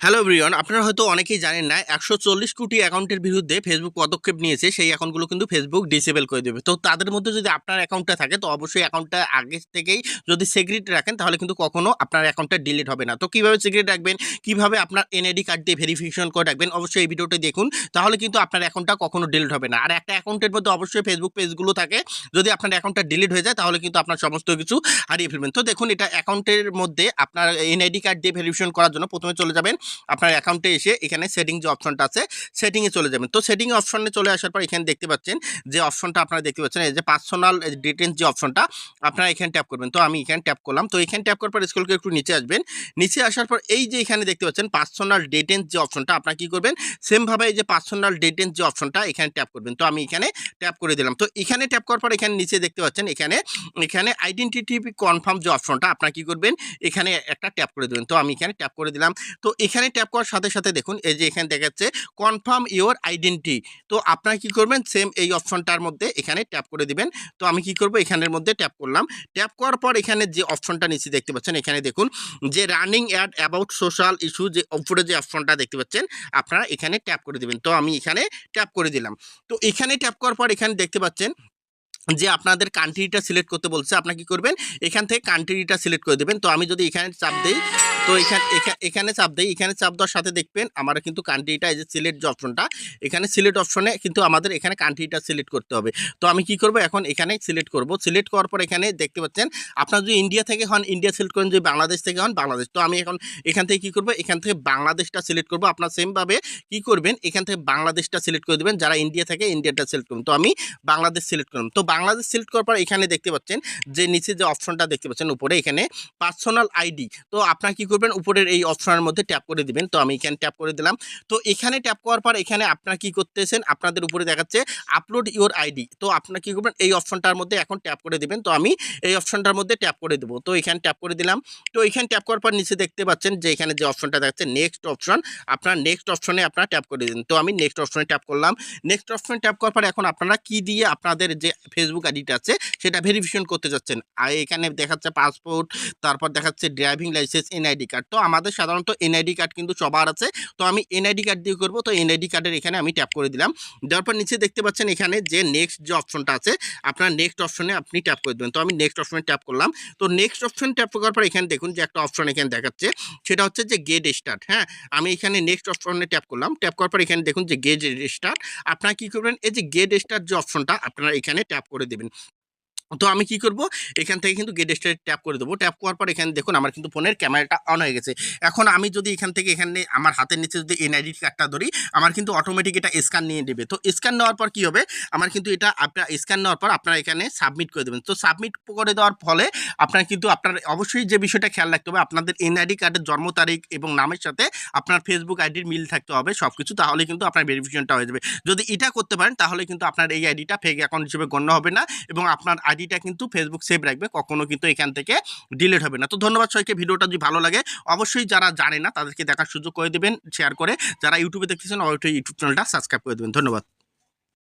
Hello Brian আপনারা হয়তো অনেকেই জানেন না, একশো চল্লিশ কোটি অ্যাকাউন্টের বিরুদ্ধে ফেসবুক পদক্ষেপ নিয়েছে, সেই অ্যাকাউন্টগুলো কিন্তু ফেসবুক ডিসেবল করে দেবে। তো তাদের মধ্যে যদি আপনার অ্যাকাউন্টটা থাকে, তো অবশ্যই অ্যাকাউন্টটা আগে থেকেই যদি সিক্রেট রাখেন, তাহলে কিন্তু কখনো আপনার অ্যাকাউন্টটা ডিলিট হবে না। তো কীভাবে সিক্রেট রাখবেন? কীভাবে আপনার এনআইডি কার্ড দিয়ে ভেরিফিকেশন করে রাখবেন? অবশ্যই এই ভিডিওটা দেখুন, তাহলে কিন্তু আপনার অ্যাকাউন্টটা কখনো ডিলিট হবে না। আর একটা অ্যাকাউন্টের মধ্যে অবশ্যই ফেসবুক পেজগুলো থাকে, যদি আপনার অ্যাকাউন্টটা ডিলিট হয়ে যায়, তাহলে কিন্তু আপনার সমস্ত কিছু হারিয়ে ফেলবেন। তো দেখুন, এটা অ্যাকাউন্টের মধ্যে আপনার এনআইডি কার্ড দিয়ে ভেরিফিকেশন করার জন্য প্রথমে চলে যাবেন আপনার অ্যাকাউন্টে এসে এখানে সেটিং যে অপশনটা আছে সেটিংয়ে চলে যাবেন। তো সেটিং অপশনে চলে আসার পর এখানে দেখতে পাচ্ছেন যে অপশনটা আপনারা দেখতে পাচ্ছেন, এই যে পার্সোনাল ডিটেলস যে অপশনটা আপনারা এখানে ট্যাপ করবেন। তো আমি এখানে ট্যাপ করলাম। তো এখানে ট্যাপ করার পর স্কুলকে একটু নিচে আসবেন। নিচে আসার পর এই যে এখানে দেখতে পাচ্ছেন পার্সোনাল ডিটেলস যে অপশনটা আপনারা কি করবেন? সেমভাবে এই যে পার্সোনাল ডিটেলস যে অপশনটা এখানে ট্যাপ করবেন। তো আমি এখানে ট্যাপ করে দিলাম। তো এখানে ট্যাপ করার পর এখানে নিচে দেখতে পাচ্ছেন এখানে এখানে আইডেন্টিটি কনফার্ম যে অপশনটা আপনারা কি করবেন? এখানে একটা ট্যাপ করে দেবেন। তো আমি এখানে ট্যাপ করে দিলাম। তো এখানে ট্যাপ করার সাথে সাথে দেখুন, এই যে এখানে দেখাচ্ছে কনফার্ম ইওর আইডেন্টি তো আপনারা কি করবেন? সেম এই অপশনটার মধ্যে এখানে ট্যাপ করে দিবেন। তো আমি কি করব? এখানের মধ্যে ট্যাপ করলাম। ট্যাপ করার পর এখানে যে অপশনটা নিচে দেখতে পাচ্ছেন, এখানে দেখুন যে running ad about social issue যে উপরে যে অপশনটা দেখতে পাচ্ছেন, আপনারা এখানে ট্যাপ করে দিবেন। তো আমি এখানে ট্যাপ করে দিলাম। তো এখানে ট্যাপ করার পর এখানে দেখতে পাচ্ছেন যে আপনাদের কান্ট্রিটা সিলেক্ট করতে বলছে। আপনারা কি করবেন? এখান থেকে কান্ট্রিটা সিলেক্ট করে দেবেন। তো আমি যদি এখানে চাপ দেই তো এখানে এখানে চাপ দেয় এখানে চাপ দেওয়ার সাথে দেখবেন আমরা কিন্তু কান্ট্রিটা এই যে সিলেক্ট যে অপশনটা এখানে সিলেক্ট অপশনে কিন্তু আমাদের এখানে কান্ট্রিটা সিলেক্ট করতে হবে। তো আমি কি করব এখন? এখানে সিলেক্ট করব। সিলেক্ট করার পর এখানে দেখতে পাচ্ছেন, আপনার যদি ইন্ডিয়া থেকে হন, ইন্ডিয়া সিলেক্ট করেন, যদি বাংলাদেশ থেকে হন, বাংলাদেশ। তো আমি এখন এখান থেকে কি করব? এখান থেকে বাংলাদেশটা সিলেক্ট করব। আপনার সেমভাবে কি করবেন? এখান থেকে বাংলাদেশটা সিলেক্ট করে দেবেন, যারা ইন্ডিয়া থেকে ইন্ডিয়াটা সিলেক্ট করবেন তো আমি বাংলাদেশ সিলেক্ট করলাম। তো বাংলাদেশ সিলেক্ট করার পর এখানে দেখতে পাচ্ছেন, যে নিচে যে অপশনটা দেখতে পাচ্ছেন, উপরে এখানে পার্সোনাল আইডি। তো আপনার কি করবেন, উপরের এই অপশনের মধ্যে ট্যাপ করে দিবেন। তো আমি এখানে ট্যাপ করে দিলাম। তো এখানে ট্যাপ করার পর এখানে আপনারা কি করতেছেন? আপনাদের উপরে দেখাচ্ছে আপলোড ইওর আইডি তো আপনারা কি করবেন? এই অপশনটার মধ্যে এখন ট্যাপ করে দিবেন। তো আমি এই অপশনটার মধ্যে ট্যাপ করে দেবো। তো এখানে ট্যাপ করে দিলাম। তো এখানে ট্যাপ করার পর নিচে দেখতে পাচ্ছেন যে এখানে যে অপশনটা দেখাচ্ছে নেক্সট অপশন আপনার নেক্সট অপশনে আপনারা ট্যাপ করে দিন। তো আমি নেক্সট অপশনে ট্যাপ করলাম। নেক্সট অপশনে ট্যাপ করার পর এখন আপনারা কি দিয়ে আপনাদের যে ফেসবুক আইডিটা আছে, সেটা ভেরিফিকেশন করতে যাচ্ছেন। আর এখানে দেখাচ্ছে পাসপোর্ট তারপর দেখাচ্ছে ড্রাইভিং লাইসেন্স এনআইডি কার্ড তো আমাদের সাধারণত এনআইডি কার্ড কিন্তু সবার আছে। তো আমি এনআইডি কার্ড দিয়ে করব। তো এনআইডি কার্ডের এখানে আমি ট্যাপ করে দিলাম। দেওয়ার পর নিচে দেখতে পাচ্ছেন এখানে যে নেক্সট যে অপশনটা আছে, আপনার নেক্সট অপশনে আপনি ট্যাপ করে দেবেন। তো আমি নেক্সট অপশনে ট্যাপ করলাম। তো নেক্সট অপশন ট্যাপ করার পর এখানে দেখুন যে একটা অপশন এখানে দেখাচ্ছে। সেটা হচ্ছে যে গেট স্টার্ট হ্যাঁ? আমি এখানে নেক্সট অপশনে ট্যাপ করলাম। ট্যাপ করার পর এখানে দেখুন যে গেট স্টার্ট আপনারা কী করবেন? এই যে গেট স্টার্ট যে অপশনটা আপনারা এখানে ট্যাপ করে দেবেন। তো আমি কি করব? এখান থেকে কিন্তু গেট স্টার ট্যাপ করে দেবো। ট্যাপ করার পর এখানে দেখুন আমার কিন্তু ফোনের ক্যামেরাটা অন হয়ে গেছে। এখন আমি যদি এখান থেকে এখানে আমার হাতের নিচে যদি এনআইডি কার্ডটা ধরি, আমার কিন্তু অটোমেটিক এটা স্ক্যান নিয়ে নেবে। তো স্ক্যান নেওয়ার পর কি হবে? আমার কিন্তু এটা আপনার স্ক্যান নেওয়ার পর আপনারা এখানে সাবমিট করে দেবেন। তো সাবমিট করে দেওয়ার ফলে আপনার কিন্তু আপনার অবশ্যই যে বিষয়টা খেয়াল রাখতে হবে, আপনাদের এনআইডি কার্ডের জন্ম তারিখ এবং নামের সাথে আপনার ফেসবুক আইডির মিল থাকতে হবে সব কিছু তাহলে কিন্তু আপনার ভেরিফিকেশনটা হয়ে যাবে। যদি এটা করতে পারেন, তাহলে কিন্তু আপনার এই আইডিটা ফেক অ্যাকাউন্ট হিসেবে গণ্য হবে না এবং আপনার আইডিটা কিন্তু ফেসবুক সেভ রাখবে, কখনো কিন্তু এখান থেকে ডিলিট হবে না। তো ধন্যবাদ সবাইকে, ভিডিওটা যদি ভালো লাগে, অবশ্যই যারা জানে না, তাদেরকে দেখার সুযোগ করে দেবেন শেয়ার করে। যারা ইউটিউবে দেখতেছেন, অবশ্যই ইউটিউব চ্যানেলটা সাবস্ক্রাইব করে দেবেন। ধন্যবাদ।